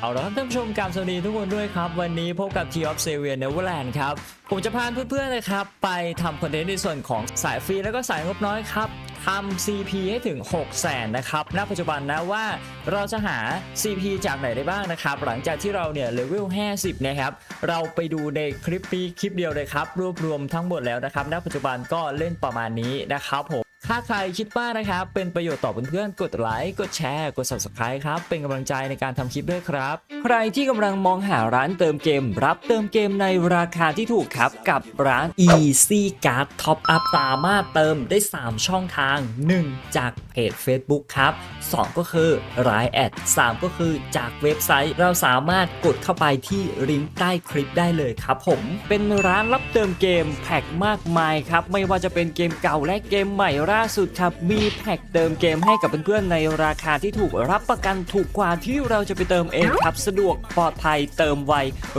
เอาละครับท่านผู้ชมกรรมสวัสดีทุกคนด้วยครับ วันนี้พบกับ T of s a v i o r Neverland ครับ ผมจะพาเพื่อนๆนะครับ ไปทำคอนเทนต์ในส่วนของสายฟรีแล้วก็สายงบน้อยครับทำ CP ให้ถึง 6 0 0 0 0นะครับ ณ ปัจจุบันนะว่าเราจะหา CP จากไหนได้บ้างนะครับ หลังจากที่เราเนี่ยเลเวล 50 นะครับ เราไปดูในคลิปนี้คลิปเดียวเลยครับ รวบรวมทั้งหมดแล้วนะครับ ณ ปัจจุบันก็เล่นประมาณนี้นะครับผม ถ้าใครคิดว่านะครับ เป็นประโยชน์ต่อเพื่อนๆ กดไลค์ กดแชร์ กด subscribe ครับ เป็นกำลังใจในการทำคลิปด้วยครับ ใครที่กำลังมองหาร้านเติมเกม รับเติมเกมในราคาที่ถูกครับกับร้าน Easy Card Top Up สามารถเติมได้ 3 ช่องทาง 1 จากเพจ Facebook ครับ 2 ก็คือ Line แอด 3 ก็คือจากเว็บไซต์ เราสามารถกดเข้าไปที่ลิงก์ใต้คลิปได้เลยครับผม เป็นร้านรับเติมเกมแพ็กมากมายครับ ไม่ว่าจะเป็นเกมเก่าและเกมใหม่ล่าสุดครับมีแพ็กเติมเกมให้กับเพื่อนๆในราคาที่ถูกรับประกันถูกกว่าที่เราจะไปเติมเองครับ สะดวกปลอดภัยเติมไว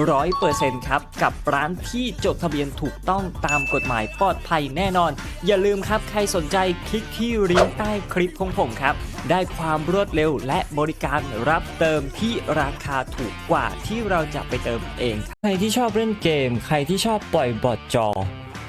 ร้อยเปอร์เซ็นต์ครับกับร้านที่จดทะเบียนถูกต้องตามกฎหมายปลอดภัยแน่นอน อย่าลืมครับใครสนใจคลิกที่ลิงก์ใต้คลิปของผมครับ ได้ความรวดเร็วและบริการรับเติมที่ราคาถูกกว่าที่เราจะไปเติมเอง ใครที่ชอบเล่นเกม ใครที่ชอบปล่อยบอทจอ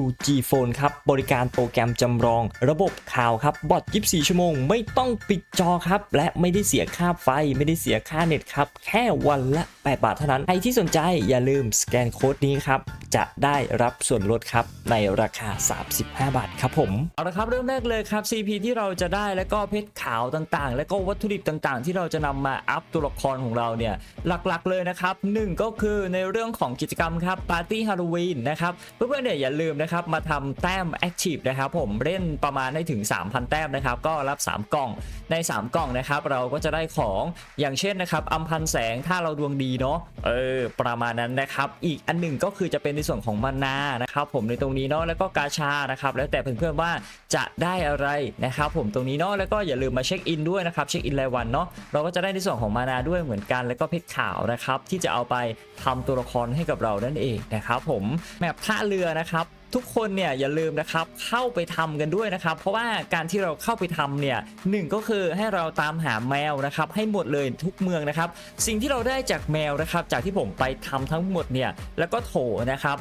UG Phone ครับ บริการโปรแกรมจำลองระบบข่าวครับ บอท24 ชั่วโมง ไม่ต้องปิดจอครับ และไม่ได้เสียค่าไฟ ไม่ได้เสียค่าเน็ตครับ แค่วันละ 8 บาทเท่านั้น ใครที่สนใจอย่าลืมสแกนโค้ดนี้ครับ จะได้รับส่วนลดครับ ในราคา 35 บาทครับผม เอาละครับ เริ่มแรกเลยครับ CP ที่เราจะได้แล้วก็เพชรขาวต่างๆ แล้วก็วัตถุดิบต่างๆ ที่เราจะนำมาอัพตัวละครของเราเนี่ยหลักๆเลยนะครับหนึ่งก็คือในเรื่องของกิจกรรมครับปาร์ตี้ฮาโลวีนนะครับเพื่อนๆเนี่ยอย่าลืมนะครับมาทำแต้มแอคทีฟนะครับผมเล่นประมาณให้ถึง 3,000 แต้มนะครับก็รับ 3 กล่องใน 3 กล่องนะครับเราก็จะได้ของอย่างเช่นนะครับอัมพันแสงถ้าเราดวงดีเนาะเออประมาณนั้นนะครับอีกอันหนึ่งก็คือจะเป็นในส่วนของมานานะครับผมในตรงนี้เนาะแล้วก็กาชานะครับแล้วแต่เพื่อนๆว่าจะได้อะไรนะครับผมตรงนี้เนาะแล้วก็อย่าลืมมาเช็คอินด้วยนะครับเช็คอินรายวันเนาะเราก็จะได้ในส่วนของมานาด้วยเหมือนกัน แล้วก็เพชรขาวนะครับที่จะเอาไปทำตัวละครให้กับเรานั่นเองนะครับผมแมปท่าเรือนะครับ ทุกคนเนี่ยอย่าลืมนะครับเข้าไปทำกันด้วยนะครับ เพราะว่าการที่เราเข้าไปทำเนี่ยหนึ่งก็คือให้เราตามหาแมวนะครับ ให้หมดเลยทุกเมืองนะครับ สิ่งที่เราได้จากแมวนะครับ จากที่ผมไปทำทั้งหมดเนี่ยแล้วก็โถนะครับ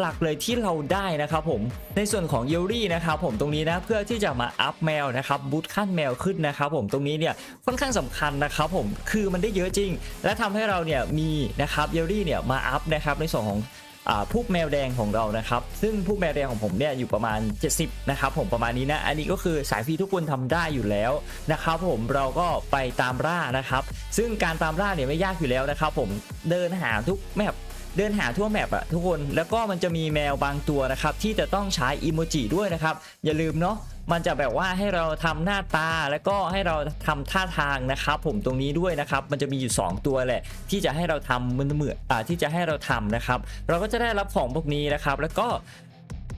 หลักๆเลยที่เราได้นะครับผมในส่วนของเยลลี่นะครับผมตรงนี้นะเพื่อที่จะมาอัพแมวนะครับบูตขั้นแมวขึ้นนะครับผมตรงนี้เนี่ยค่อนข้างสำคัญนะครับผมคือมันได้เยอะจริง และทำให้เราเนี่ยมีนะครับเยลลี่เนี่ยมาอัพนะครับในส่วนของ อ่าผู้แมวแดงของเรานะครับ ซึ่งผู้แมวแดงของผมเนี่ยอยู่ประมาณ 70 นะครับผมประมาณนี้นะ อันนี้ก็คือสายฟรีทุกคนทำได้อยู่แล้วนะครับผมเราก็ไปตามล่านะครับ ซึ่งการตามล่าเนี่ยไม่ยากอยู่แล้วนะครับ ผมเดินหาทุกแมปเดินหาทั่วแมปอะทุกคนแล้วก็มันจะมีแมวบางตัวนะครับ ที่จะต้องใช้อีโมจิด้วยนะครับ อย่าลืมเนาะ มันจะแบบว่าให้เราทำหน้าตาแล้วก็ให้เราทำท่าทางนะครับ ผมตรงนี้ด้วยนะครับ มันจะมีอยู่ 2 ตัวแหละ ที่จะให้เราทำมันเหมือนที่จะให้เราทำนะครับ เราก็จะได้รับของพวกนี้นะครับ แล้วก็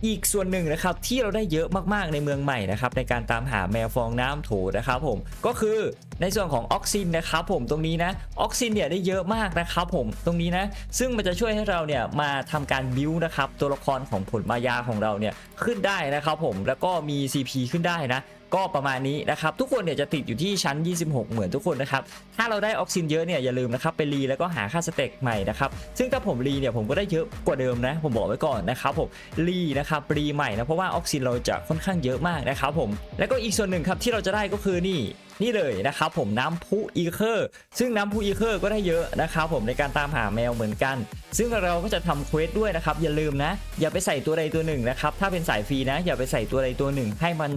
อีกส่วนหนึ่งนะครับที่เราได้เยอะมากๆในเมืองใหม่นะครับในการตามหาแมวฟองน้ำโถนะครับผมก็คือในส่วนของออกซินนะครับผมตรงนี้นะออกซินเนี่ยได้เยอะมากนะครับผมตรงนี้นะซึ่งมันจะช่วยให้เราเนี่ยมาทำการบิวนะครับตัวละครของผลมายาของเราเนี่ยขึ้นได้นะครับผมแล้วก็มี CP ขึ้นได้นะ ก็ประมาณนี้นะครับ ทุกคนเนี่ยจะติดอยู่ที่ชั้น 26 เหมือนทุกคนนะครับ ถ้าเราได้ออกซินเยอะเนี่ยอย่าลืมนะครับไปรีแล้วก็หาค่าสเต็กใหม่นะครับ ซึ่งถ้าผมรีเนี่ยผมก็ได้เยอะกว่าเดิมนะ ผมบอกไว้ก่อนนะครับผมรีนะครับรีใหม่นะเพราะว่าออกซินเราจะค่อนข้างเยอะมากนะครับผมแล้วก็อีกส่วนหนึ่งครับที่เราจะได้ก็คือนี่นี่เลยนะครับผมน้ำพุอีเคอร์ซึ่งน้ำพุอีเคอร์ก็ได้เยอะนะครับผมในการตามหาแมวเหมือนกัน ซึ่งเราก็จะทำเควสด้วยนะครับอย่าลืมนะ อย่าไปใส่ตัวใดตัวหนึ่งนะครับถ้าเป็นสายฟรีนะ อย่าไปใส่ตัวใดตัวหนึ่ง ให้มัน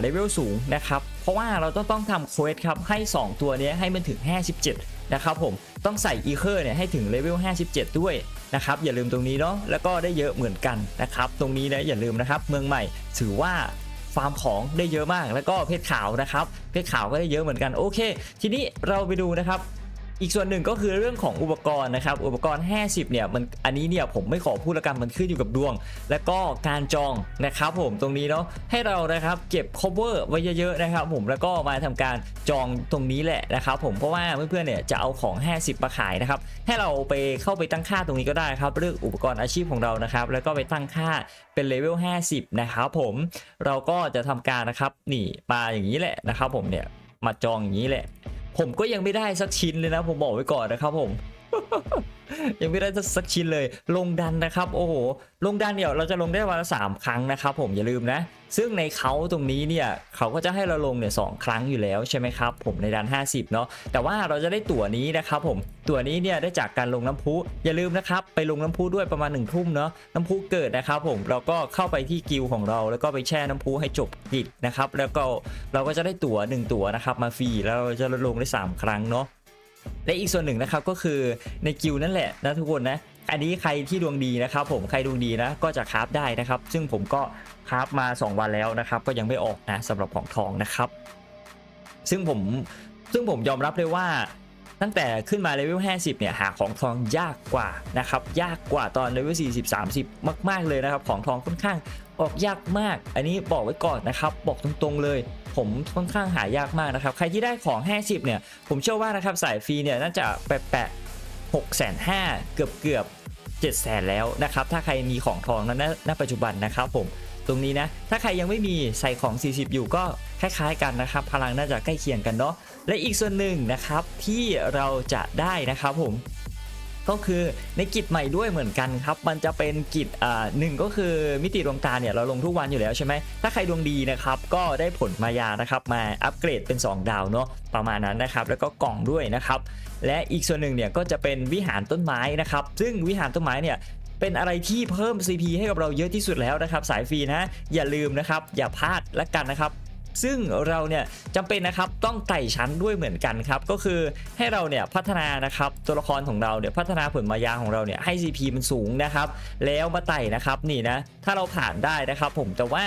เลเวลสูงนะครับเพราะว่าเราต้องต้องทำเควสครับให้ 2 ตัวนี้ให้มันถึง 57 นะครับผมต้องใส่อีเคอร์เนี่ยให้ถึงเลเวล 57 ด้วยนะครับอย่าลืมตรงนี้เนาะแล้วก็ได้เยอะเหมือนกันนะครับตรงนี้นะอย่าลืมนะครับเมืองใหม่ถือว่า ฟาร์มของได้เยอะมาก แล้วก็เพชรขาวนะครับ เพชรขาวก็ได้เยอะเหมือนกันโอเค ทีนี้เราไปดูนะครับ อีกส่วนหนึ่งก็คือเรื่องของอุปกรณ์นะครับ อุปกรณ์ 50 เนี่ยมันอันนี้เนี่ยผมไม่ขอพูดละกันมันขึ้นอยู่กับดวง และก็การจองนะครับผมตรงนี้เนาะให้เรานะครับเก็บ cover ไว้เยอะๆนะครับผมแล้วก็มาทำการจองตรงนี้แหละนะครับผมเพราะว่าเพื่อนๆเนี่ยจะเอาของ 50มาขายนะครับให้เราไปเข้าไปตั้งค่าตรงนี้ก็ได้ครับเลือกอุปกรณ์อาชีพของเรานะครับแล้วก็ไปตั้งค่าเป็นเลเวล50 นะครับผมเราก็จะทำการนะครับนี่มาอย่างนี้แหละนะครับผมเนี่ยมาจองอย่างนี้แหละ ผมก็ยังไม่ได้สักชิ้นเลยนะ ผมบอกไว้ก่อนนะครับผม ยังไม่ได้สักชิ้นเลย ลงดันนะครับ โอ้โห ลงดันเดี๋ยวเราจะลงได้วันละสามครั้งนะครับ ผมอย่าลืมนะ ซึ่งในเขาตรงนี้เนี่ยเขาก็จะให้เราลงเนี่ยสองครั้งอยู่แล้วใช่ไหมครับ ผมในดัน 50 เนาะแต่ว่าเราจะได้ตั๋วนี้นะครับผมตั๋วนี้เนี่ยได้จากการลงน้ำพุอย่าลืมนะครับไปลงน้ำพุด้วยประมาณหนึ่งทุ่มเนาะน้ำพุเกิดนะครับ ผมเราก็เข้าไปที่กิลของเรา แล้วก็ไปแช่น้ำพุให้จบกิจนะครับแล้วก็เราก็จะได้ตั๋วหนึ่งตั๋วนะครับมาฟรีแล้วเราจะลงได้สามครั้งเนาะ และอีกส่วนหนึ่งนะครับก็คือในกิลนั่นแหละนะทุกคนนะอันนี้ใครที่ดวงดีนะครับผมใครดวงดีนะก็จะคราฟได้นะครับ ซึ่งผมก็คราฟมา 2 วันแล้วนะครับ ก็ยังไม่ออกนะสำหรับของทองนะครับ ซึ่งผมซึ่งผมยอมรับเลยว่า ตั้งแต่ขึ้นมาเลเวล 50 เนี่ยหาของทองยากกว่านะครับยากกว่าตอนเลเวล 40 30 มาก ๆ เลยนะครับของทองค่อนข้างออกยากมาก อันนี้บอกไว้ก่อนนะครับ บอกตรงๆเลย ผมค่อนข้างหายากมากนะครับ ใครที่ได้ของ 50 เนี่ย ผมเชื่อว่านะครับสายฟรีเนี่ยน่าจะแปะๆ6 5 0 0 0เกือบเกือบ7 0 0 0 0แล้วนะครับ ถ้าใครมีของทองนั้นณปัจจุบันนะครับผมตรงนี้นะ ถ้าใครยังไม่มีใส่ของ 40 อยู่ก็คล้ายๆกันนะครับ พลังน่าจะใกล้เคียงกันเนาะ และอีกส่วนหนึ่งนะครับที่เราจะได้นะครับผมก็คือในกิจใหม่ด้วยเหมือนกันครับ มันจะเป็นกิจอ่าหนึ่งก็คือมิติดวงตาเนี่ยเราลงทุกวันอยู่แล้วใช่ไหม ถ้าใครดวงดีนะครับ ก็ได้ผลมายานะครับ มาอัปเกรดเป็น 2 ดาวเนาะประมาณนั้นนะครับ แล้วก็กล่องด้วยนะครับ และอีกส่วนหนึ่งเนี่ยก็จะเป็นวิหารต้นไม้นะครับ ซึ่งวิหารต้นไม้เนี่ยเป็นอะไรที่เพิ่ม CP ให้กับเราเยอะที่สุดแล้วนะครับ สายฟรีนะ อย่าลืมนะครับ อย่าพลาดละกันนะครับ ซึ่งเราเนี่ยจำเป็นนะครับต้องไต่ชั้นด้วยเหมือนกันครับก็คือให้เราเนี่ยพัฒนานะครับตัวละครของเราเนี่ยพัฒนาผลมายาของเราเนี่ยให้ CP มันสูงนะครับแล้วมาไต่นะครับนี่นะถ้าเราผ่านได้นะครับ ผมแต่ว่า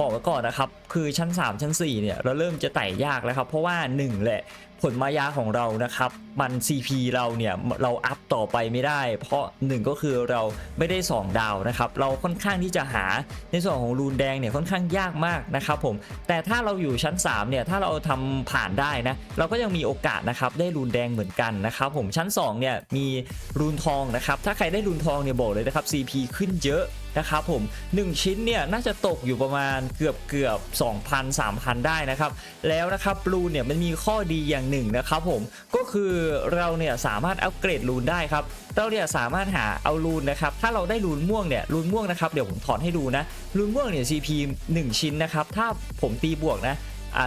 บอกไว้ก่อนนะครับ คือชั้น 3 ชั้น 4 เนี่ย เราเริ่มจะไต่ยากแล้วครับ เพราะว่า 1 แหละ ผลมายาของเรานะครับ มัน CP เราเนี่ยเราอัพต่อไปไม่ได้ เพราะ1ก็คือเราไม่ได้ 2 ดาวนะครับ เราค่อนข้างที่จะหาในส่วนของรูนแดงเนี่ยค่อนข้างยากมากนะครับผม แต่ถ้าเราอยู่ชั้น3เนี่ยถ้าเราทำผ่านได้นะ เราก็ยังมีโอกาสนะครับได้รูนแดงเหมือนกันนะครับผมชั้น2เนี่ยมีรูนทองนะครับ ถ้าใครได้รูนทองเนี่ยบอกเลยนะครับ CP ขึ้นเยอะนะครับผม 1 ชิ้นเนี่ยน่าจะตกอยู่ประมาณเกือบเกือบ2,000 3,000 ได้นะครับ แล้วนะครับรูนเนี่ยมันมีข้อดีอย่างหนึ่งนะครับผมก็คือเราเนี่ยสามารถอัปเกรดรูนได้ครับเราเนี่ยสามารถหาเอารูนนะครับถ้าเราได้รูนม่วงเนี่ยรูนม่วงนะครับเดี๋ยวผมถอนให้ดูนะรูนม่วงเนี่ย CP 1 ชิ้นนะครับถ้าผมตีบวกนะ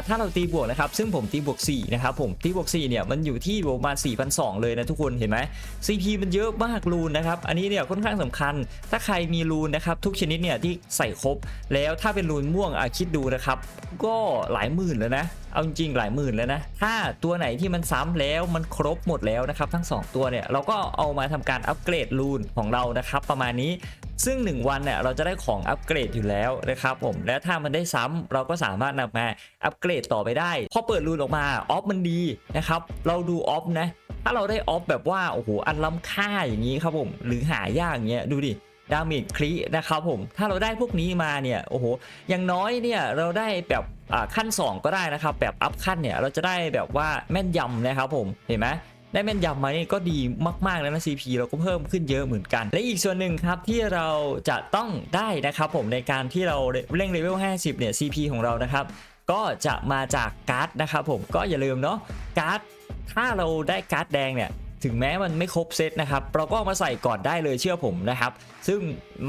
ถ้าเราตีบวกนะครับ ซึ่งผมตีบวก4นะครับผมตีบวก4เนี่ยมันอยู่ที่ประมาณ4,200 เลยนะทุกคนเห็นไหม CP มันเยอะมากรูนนะครับ อันนี้เนี่ยค่อนข้างสำคัญ ถ้าใครมีรูนนะครับทุกชนิดเนี่ยที่ใส่ครบ แล้วถ้าเป็นรูนม่วงอะคิดดูนะครับ ก็หลายหมื่นแล้วนะเอาจริงๆหลายหมื่นแล้วนะ ถ้าตัวไหนที่มันซ้ำแล้วมันครบหมดแล้วนะครับ ทั้ง 2 ตัวเนี่ยเราก็เอามาทำการอัปเกรดรูนของเรานะครับ ประมาณนี้ ซึ่ง 1 วันเนี่ยเราจะได้ของอัปเกรดอยู่แล้วนะครับผมและถ้ามันได้ซ้ำเราก็สามารถนำมาอัปเกรดต่อไปได้ พอเปิดรูนออกมาออฟมันดีนะครับเราดูออฟนะถ้าเราได้ออฟแบบว่าโอ้โหอันล้ำค่าอย่างนี้ครับผมหรือหายากอย่างเงี้ยดูดิดาเมจคลีนะครับผมถ้าเราได้พวกนี้มาเนี่ยโอ้โหอย่างน้อยเนี่ยเราได้แบบขั้น 2 ก็ได้นะครับแบบอัพขั้นเนี่ยเราจะได้แบบว่าแม่นยำนะครับผมเห็นไหม ได้แม่นยำมานี่ก็ดีมากๆแล้วนะ CP เราก็เพิ่มขึ้นเยอะเหมือนกัน และอีกส่วนหนึ่งครับที่เราจะต้องได้นะครับผมในการที่เราเร่งเลเวล 50 เนี่ย CP ของเรานะครับก็จะมาจากการ์ดนะครับผมก็อย่าลืมเนาะการ์ดถ้าเราได้การ์ดแดงเนี่ยถึงแม้มันไม่ครบเซตนะครับเราก็เอามาใส่ก่อนได้เลยเชื่อผมนะครับ ซึ่ง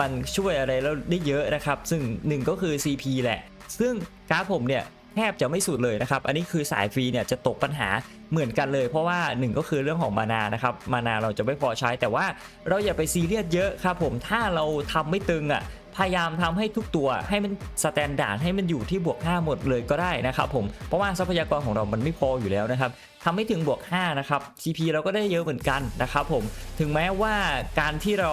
มันช่วยอะไรเราได้เยอะนะครับ ซึ่งหนึ่งก็คือ CP แหละ ซึ่งการ์ดผมเนี่ยแทบจะไม่สุดเลยนะครับ อันนี้คือสายฟรีเนี่ยจะตกปัญหา เหมือนกันเลย เพราะว่าหนึ่งก็คือเรื่องของมานานะครับมานาเราจะไม่พอใช้ แต่ว่าเราอย่าไปซีเรียสเยอะครับผมถ้าเราทำไม่ตึงอะพยายามทำให้ทุกตัวให้มันสแตนดาร์ดให้มันอยู่ที่บวก 5 หมดเลยก็ได้นะครับผมเพราะว่าทรัพยากรของเรามันไม่พออยู่แล้วนะครับทำให้ถึงบวก 5 นะครับ CP เราก็ได้เยอะเหมือนกันนะครับผมถึงแม้ว่าการที่เรา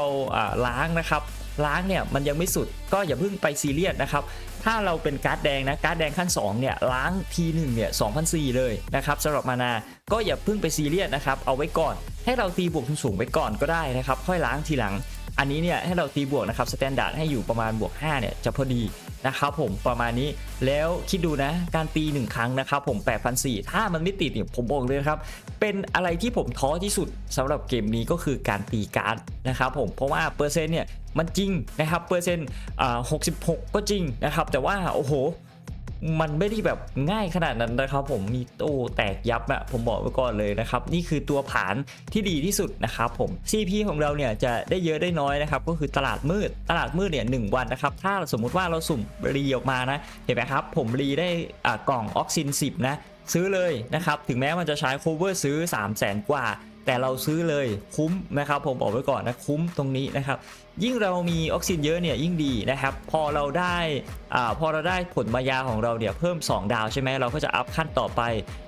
ล้างนะครับ ล้างเนี่ยมันยังไม่สุดก็อย่าเพิ่งไปซีเรียสนะครับถ้าเราเป็นการ์ดแดงนะการ์ดแดงขั้น2เนี่ยล้างทีหนึ่งเนี่ยสองพันสี่เลยนะครับสำหรับมานาก็อย่าเพิ่งไปซีเรียสนะครับเอาไว้ก่อน ให้เราตีบวกสูงๆไปก่อนก็ได้นะครับค่อยล้างทีหลัง อันนี้เนี่ยให้เราตีบวกนะครับสแตนดาร์ดให้อยู่ประมาณบวก5เนี่ยจะพอดี นะครับผมประมาณนี้แล้วคิดดูนะการตี 1 ครั้งนะครับผม8,004ถ้ามันไม่ติดเนี่ยผมบอกเลยนะครับ เป็นอะไรที่ผมท้อที่สุดสำหรับเกมนี้ก็คือการตีการ์ดนะครับผมเพราะว่าเปอร์เซ็นต์เนี่ยมันจริงนะครับเปอร์เซ็นต์อ่า66ก็จริงนะครับแต่ว่าโอ้โห มันไม่ได้แบบง่ายขนาดนั้นนะครับผมมีโต้แตกยับอะผมบอกไว้ก่อนเลยนะครับ นี่คือตัวผานที่ดีที่สุดนะครับผม CP ของเราเนี่ยจะได้เยอะได้น้อยนะครับ ก็คือตลาดมืดตลาดมืดเนี่ยหนึ่งวันนะครับ ถ้าสมมุติว่าเราสุ่มรีออกมานะ เห็นไหมครับ ผมรีได้อ่ากล่องออกซิน 10 นะ ซื้อเลยนะครับ ถึงแม้มันจะใช้ cover ซื้อ 3 0 0แสนกว่า แต่เราซื้อเลยคุ้มนะครับ ผมบอกไว้ก่อนนะคุ้มตรงนี้นะครับ ยิ่งเรามีออกซินเยอะเนี่ยยิ่งดีนะครับ พอเราได้อ่าพอเราได้ผลมายาของเราเนี่ยเพิ่ม 2 ดาวใช่ไหมเราก็จะอัพขั้นต่อไป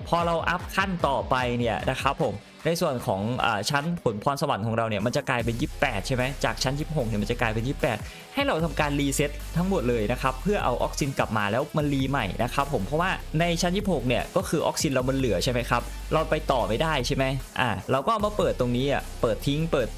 พอเราอัพขั้นต่อไปเนี่ยนะครับผม ในส่วนของอชั้นผลพรสวรรค์ของเราเนี่ยมันจะกลายเป็น 28 ใช่ไหมจากชั้น 26เนี่ยมันจะกลายเป็น 28 ให้เราทำการรีเซ็ตทั้งหมดเลยนะครับเพื่อเอาออกซินกลับมาแล้วมันรีใหม่นะครับผมเพราะว่าในชั้น 26 เนี่ยก็คือออกซินเรามันเหลือใช่ไหมครับเราไปต่อไม่ได้ใช่ไหมอ่าเราก็เอามาเปิดตรงนี้อะเปิดทิ้งเปิด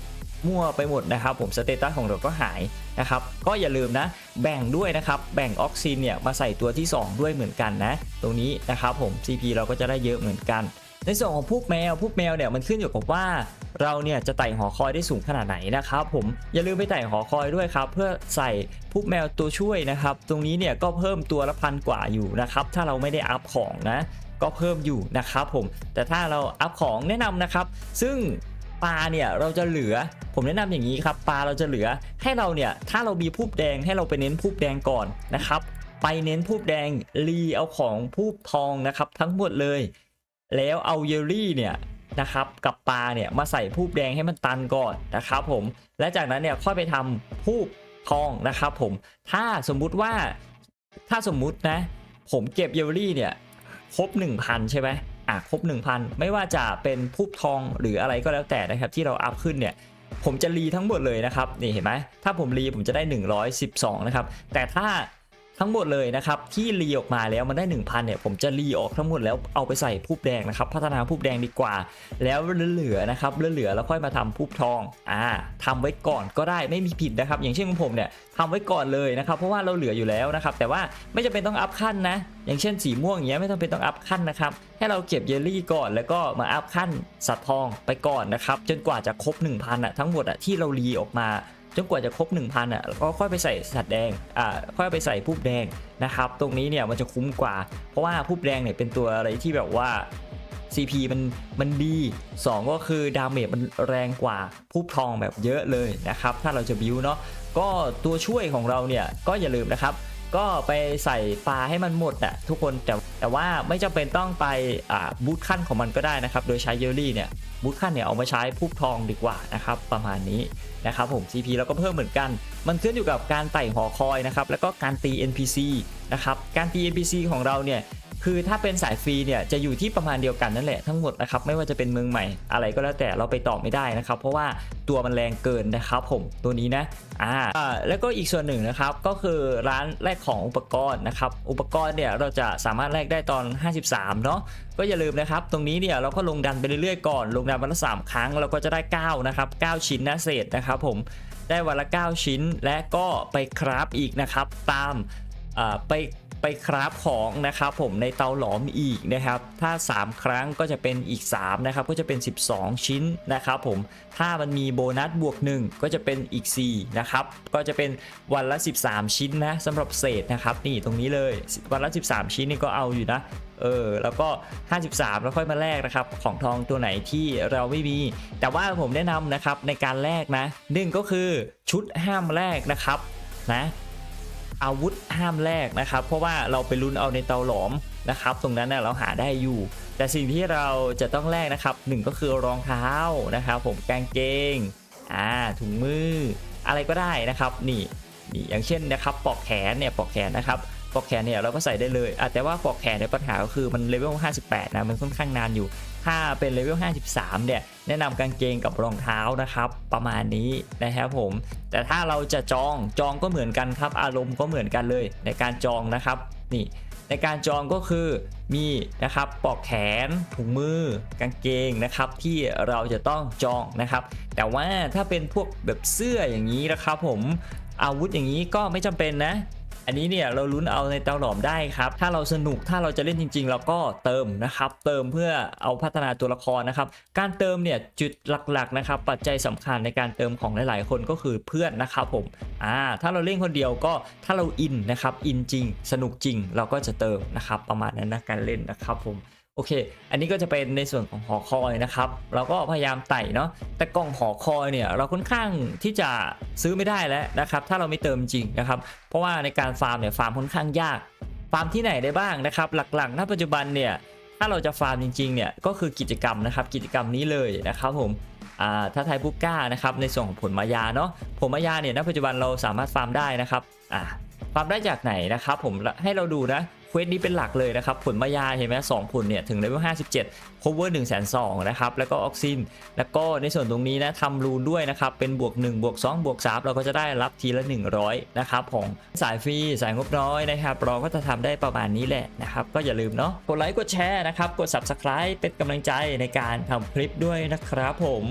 มั่วไปหมดนะครับผมสเตตัสของเราก็หายนะครับก็อย่าลืมนะแบ่งด้วยนะครับแบ่งออกซินเนี่ยมาใส่ตัวที่ 2 ด้วยเหมือนกันนะตรงนี้นะครับผม CP เราก็จะได้เยอะเหมือนกัน ในส่วนของพวกแมวพวกแมวเนี่ยมันขึ้นอยู่กับว่า เราเนี่ยจะไต่หอคอยได้สูงขนาดไหนนะครับผมอย่าลืมไปไต่หอคอยด้วยครับ เพื่อใส่พวกแมวตัวช่วยนะครับ ตรงนี้เนี่ยก็เพิ่มตัวละพันกว่าอยู่นะครับ ถ้าเราไม่ได้อัพของนะก็เพิ่มอยู่นะครับผมแต่ถ้าเราอัพของแนะนำนะครับ ซึ่งปลาเนี่ยเราจะเหลือผมแนะนำอย่างนี้ครับปลาเราจะเหลือให้เราเนี่ยถ้าเรามีพูบแดงให้เราไปเน้นพูบแดงก่อนนะครับ ไปเน้นพูบแดงรีเอาของพูบทองนะครับ ทั้งหมดเลย แล้วเอาเยลลี่เนี่ยนะครับกับปลาเนี่ยมาใส่พูบแดงให้มันตันก่อนนะครับผมและจากนั้นเนี่ยค่อยไปทำพูบทองนะครับผมถ้าสมมุติว่าถ้าสมมุตินะผมเก็บเยลลี่เนี่ยครบ 1,000 ใช่ไหมอะครบ 1,000 ไม่ว่าจะเป็นพูบทองหรืออะไรก็แล้วแต่นะครับที่เราอัพขึ้นเนี่ยผมจะรีทั้งหมดเลยนะครับนี่เห็นไหมถ้าผมรีผมจะได้ 112 นะครับแต่ถ้า ทั้งหมดเลยนะครับที่รีออกมาแล้วมันได้ 1,000เนี่ยผมจะรีออกทั้งหมดแล้วเอาไปใส่พูบแดงนะครับพัฒนาพูบแดงดีกว่า แล้วเหลือๆนะครับเหลือๆแล้วค่อยมาทำพูบทองอ่าทำไว้ก่อนก็ได้ไม่มีผิดนะครับอย่างเช่นของผมเนี่ยทำไว้ก่อนเลยนะครับเพราะว่าเราเหลืออยู่แล้วนะครับแต่ว่าไม่จำเป็นต้องอัพขั้นนะอย่างเช่นสีม่วงอย่างเงี้ยไม่จำเป็นต้องอัพขั้นนะครับให้เราเก็บเยลลี่ก่อนแล้วก็มาอัพขั้นสัตว์ทองไปก่อนนะครับจนกว่าจะครบ 1,000อะทั้งหมดอะที่เรารีออกมา จนกว่าจะครบ 1,000อะก็ค่อยไปใส่สัตว์แดงอ่าค่อยไปใส่ผู้แดงนะครับ ตรงนี้เนี่ยมันจะคุ้มกว่า เพราะว่าผู้แดงเนี่ยเป็นตัวอะไรที่แบบว่า CP มันมันดี 2 ก็คือดาเมจมันแรงกว่าผู้ทองแบบเยอะเลยนะครับ ถ้าเราจะบิวเนาะก็ตัวช่วยของเราเนี่ยก็อย่าลืมนะครับ ก็ไปใส่ปลาให้มันหมดอะทุกคนแต่แต่ว่าไม่จำเป็นต้องไปอ่าบูทขั้นของมันก็ได้นะครับ โดยใช้เยลลี่เนี่ยบูทขั้นเนี่ยเอามาใช้ผู้ทองดีกว่านะครับประมาณนี้นะครับผม CP เราก็เพิ่มเหมือนกัน มันขึ้นอยู่กับการไต่หอคอยนะครับแล้วก็การตี NPC นะครับการตี NPC ของเราเนี่ย คือถ้าเป็นสายฟรีเนี่ยจะอยู่ที่ประมาณเดียวกันนั่นแหละทั้งหมดนะครับไม่ว่าจะเป็นเมืองใหม่อะไรก็แล้วแต่เราไปต่อไม่ได้นะครับ เพราะว่าตัวมันแรงเกินนะครับผมตัวนี้นะอ่าแล้วก็อีกส่วนหนึ่งนะครับก็คือร้านแลกของอุปกรณ์นะครับอุปกรณ์เนี่ยเราจะสามารถแลกได้ตอน 53 เนาะก็อย่าลืมนะครับ ตรงนี้เนี่ยเราก็ลงดันไปเรื่อยๆก่อน ลงดันวันละสามครั้งเราก็จะได้ 9 นะครับ 9 ชิ้นนะเศษนะครับผมได้วันละ 9 ชิ้นและก็ไปคราฟอีกนะครับ ตามอ่าไป ไปคราฟของนะครับผมในเตาหลอมอีกนะครับ ถ้า 3 ครั้งก็จะเป็นอีก3นะครับก็จะเป็น 12 ชิ้นนะครับผมถ้ามันมีโบนัสบวก 1 ก็จะเป็นอีก4นะครับก็จะเป็นวันละ 13 ชิ้นนะสำหรับเศษนะครับนี่ตรงนี้เลยวันละ 13 ชิ้นนี่ก็เอาอยู่นะเออแล้วก็ 53 แล้วค่อยมาแลกนะครับ ของทองตัวไหนที่เราไม่มี แต่ว่าผมแนะนำนะครับในการแลกนะหนึ่งก็คือชุดห้ามแลกนะครับนะ อาวุธห้ามแลกนะครับ เพราะว่าเราไปลุ้นเอาในเตาหลอมนะครับ ตรงนั้นเนี่ยเราหาได้อยู่ แต่สิ่งที่เราจะต้องแลกนะครับหนึ่งก็คือรองเท้านะครับผมกางเกงอ่าถุงมือ อะไรก็ได้นะครับนี่นี่อย่างเช่นนะครับปลอกแขนเนี่ยปลอกแขนนะครับปลอกแขนเนี่ยเราก็ใส่ได้เลยอะแต่ว่าปลอกแขนในยปัญหาก็คือมันเลเวล 58 นะ มันค่อนข้างนานอยู่ ถ้าเป็นเลเวล 53 เนี่ย แนะนำกางเกงกับรองเท้านะครับ ประมาณนี้นะครับผม แต่ถ้าเราจะจอง จองก็เหมือนกันครับ อารมณ์ก็เหมือนกันเลยในการจองนะครับ นี่ ในการจองก็คือมีนะครับปลอกแขน ถุงมือ กางเกงนะครับ ที่เราจะต้องจองนะครับ แต่ว่าถ้าเป็นพวกแบบเสื้ออย่างนี้นะครับผมอาวุธอย่างนี้ก็ไม่จำเป็นนะ อันนี้เนี่ยเราลุ้นเอาในเตาหลอมได้ครับ ถ้าเราสนุกถ้าเราจะเล่นจริง ๆ เราก็เติมนะครับ เติมเพื่อเอาพัฒนาตัวละครนะครับ การเติมเนี่ยจุดหลักๆนะครับ ปัจจัยสำคัญในการเติมของหลายๆ คนก็คือเพื่อนนะครับผมอ่าถ้าเราเล่นคนเดียวก็ถ้าเราอินนะครับ อินจริง สนุกจริง เราก็จะเติมนะครับ ประมาณนั้นนะการเล่นนะครับผม โอเค อันนี้ก็จะเป็นในส่วนของหอคอยนะครับ เราก็พยายามไต่เนาะ แต่กล่องหอคอยเนี่ยเราค่อนข้างที่จะซื้อไม่ได้แล้วนะครับ ถ้าเราไม่เติมจริงนะครับ เพราะว่าในการฟาร์มเนี่ยฟาร์มค่อนข้างยาก ฟาร์มที่ไหนได้บ้างนะครับ หลักๆ ณ ปัจจุบันเนี่ย ถ้าเราจะฟาร์มจริงๆ เนี่ย ก็คือกิจกรรมนะครับ กิจกรรมนี้เลยนะครับผมอ่าถ้าไทยบุกก้านะครับ ในส่วนของผลมายาเนาะ ผลมายาเนี่ย ณ ปัจจุบันเราสามารถฟาร์มได้นะครับ อ่าฟาร์มได้จากไหนนะครับ ผมให้เราดูนะ ควสนี้เป็นหลักเลยนะครับผลมายาเห็นไหมสองผลเนี่ยถึงเลเวล57 cover 1 2 0 0 0นะครับแล้วก็ออกซิน แล้วก็ในส่วนตรงนี้นะทำรูนด้วยนะครับเป็นบวก1บวก2บวก3เราก็จะได้รับทีละ 100นะครับของสายฟรีสายงบน้อยนะครับเราก็จะทำได้ประมาณนี้แหละนะครับก็อย่าลืมเนาะกดไลค์กดแชร์นะครับกด subscribe เป็นกำลังใจในการทำคลิปด้วยนะครับผม